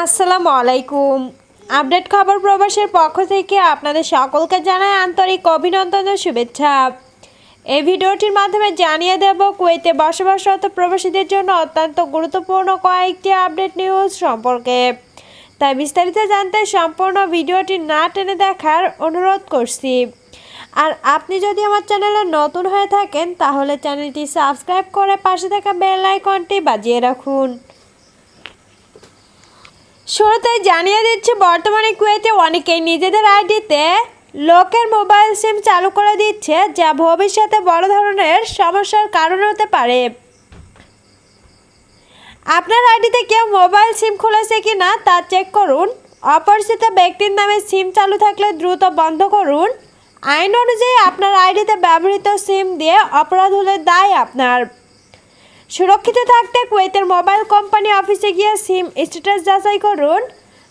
আসসালামু আলাইকুম। আপডেট খবর প্রবাসের পক্ষ থেকে আপনাদের সকলকে জানাই আন্তরিক অভিনন্দন ও শুভেচ্ছা। এই ভিডিওটির মাধ্যমে জানিয়ে দেব, কুয়েতে বসবাসরত প্রবাসীদের জন্য অত্যন্ত গুরুত্বপূর্ণ কয়েকটি আপডেট নিউজ সম্পর্কে। তাই বিস্তারিত জানতে সম্পূর্ণ ভিডিওটি না টেনে দেখার অনুরোধ করছি। আর আপনি যদি আমার চ্যানেলে নতুন হয়ে থাকেন, তাহলে চ্যানেলটি সাবস্ক্রাইব করে পাশে থাকা বেল আইকনটি বাজিয়ে রাখুন। শুরুতেই জানিয়ে দিচ্ছি, বর্তমানে কুয়েতে অনেকেই নিজেদের আইডিতে লোকের মোবাইল সিম চালু করে দিচ্ছে, যা ভবিষ্যতে বড় ধরনের সমস্যার কারণ হতে পারে। আপনার আইডিতে কেউ মোবাইল সিম খুলেছে কি না তা চেক করুন। অপরিচিত ব্যক্তির নামে সিম চালু থাকলে দ্রুত বন্ধ করুন। আইন অনুযায়ী আপনার আইডিতে ব্যবহৃত সিম দিয়ে অপরাধ হলে দায় আপনার। সুরক্ষিত থাকতে কুয়েতের মোবাইল কোম্পানি অফিসে গিয়ে সিম স্ট্যাটাস যাচাই করুন।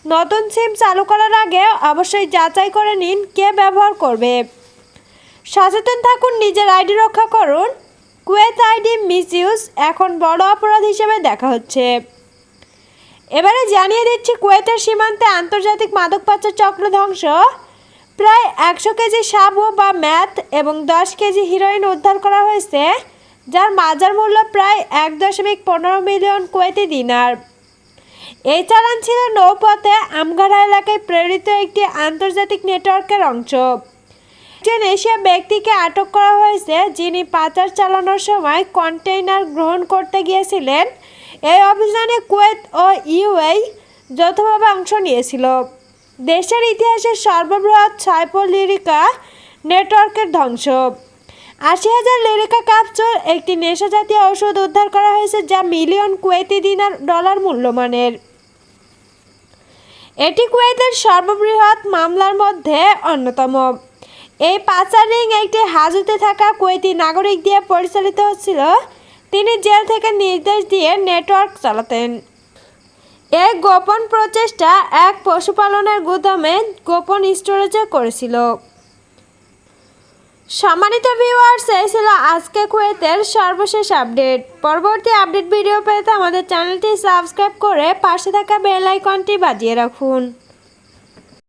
নতুন সিম চালু করার আগে অবশ্যই যাচাই করে নিন কে ব্যবহার করবে। সচেতন থাকুন, নিজের আইডি রক্ষা করুন। কুয়েত আইডি মিসইউজ এখন বড় অপরাধ হিসেবে দেখা হচ্ছে। এবারে জানিয়ে দিচ্ছি, কুয়েতের সীমান্তে আন্তর্জাতিক মাদক পাচার চক্র ধ্বংস। প্রায় একশো কেজি সাবু বা ম্যাথ এবং দশ কেজি হিরোইন উদ্ধার করা হয়েছে। যার মাজার মূল্য প্রায় এক দশমিক পনেরো মিলিয়ন কুয়েতি দিনার। এই চালান ছিল নৌপথে আমগাড়া এলাকায় প্রেরিত একটি আন্তর্জাতিক নেটওয়ার্কের অংশ। একজন এশিয়া ব্যক্তিকে আটক করা হয়েছে, যিনি পাচার চালানোর সময় কন্টেইনার গ্রহণ করতে গিয়েছিলেন। এই অভিযানে কুয়েত ও ইউএই যৌথভাবে অংশ নিয়েছিল। দেশের ইতিহাসের সর্ববৃহৎ সাইপল লিরিকা নেটওয়ার্কের ধ্বংস। আশি হাজার লিরিকা ক্যাপসুল একটি নেশাজাতীয় ঔষধ উদ্ধার করা হয়েছে যা মিলিয়ন কুয়েতি দিনার ডলার মূল্যমানের। এটি কুয়েতের সর্ববৃহৎ মামলার মধ্যে অন্যতম। এই পাচারিং একটি হাজতে থাকা কুয়েতি নাগরিক দিয়ে পরিচালিত হচ্ছিল। তিনি জেল থেকে নির্দেশ দিয়ে নেটওয়ার্ক চালাতেন। এই গোপন প্রচেষ্টা এক পশুপালনের গুদামে গোপন স্টোরেজে করেছিল। সম্মানিত ভিউয়ার্স এই ছিল আজকে কুয়েতের সর্বশেষ আপডেট পরবর্তী আপডেট ভিডিও পেতে আমাদের চ্যানেলটি সাবস্ক্রাইব করে পাশে থাকা বেল আইকনটি বাজিয়ে রাখুন।